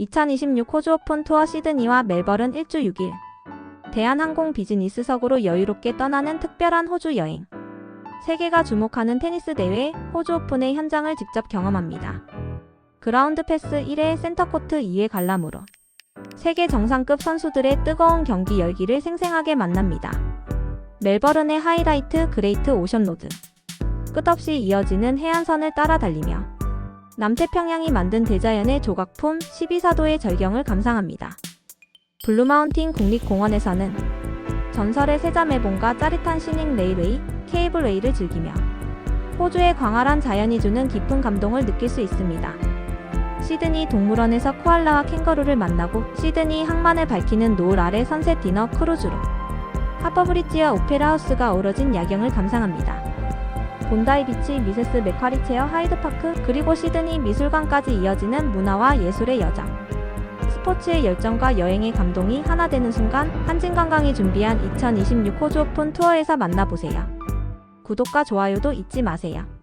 2026 호주 오픈 투어 시드니와 멜버른 1주 6일. 대한항공 비즈니스석으로 여유롭게 떠나는 특별한 호주 여행. 세계가 주목하는 테니스 대회 호주 오픈의 현장을 직접 경험합니다. 그라운드 패스 1회 센터코트 2회 관람으로 세계 정상급 선수들의 뜨거운 경기 열기를 생생하게 만납니다. 멜버른의 하이라이트 그레이트 오션 로드. 끝없이 이어지는 해안선을 따라 달리며 남태평양이 만든 대자연의 조각품 12사도의 절경을 감상합니다. 블루마운틴 국립공원에서는 전설의 세자매봉과 짜릿한 시닝 레일웨이, 케이블웨이를 즐기며 호주의 광활한 자연이 주는 깊은 감동을 느낄 수 있습니다. 시드니 동물원에서 코알라와 캥거루를 만나고 시드니 항만을 밝히는 노을 아래 선셋 디너 크루즈로 하퍼브리지와 오페라 하우스가 어우러진 야경을 감상합니다. 본다이 비치, 미세스 메카리 체어 하이드파크, 그리고 시드니 미술관까지 이어지는 문화와 예술의 여정. 스포츠의 열정과 여행의 감동이 하나 되는 순간 한진관광이 준비한 2026 호주 오픈 투어에서 만나보세요. 구독과 좋아요도 잊지 마세요.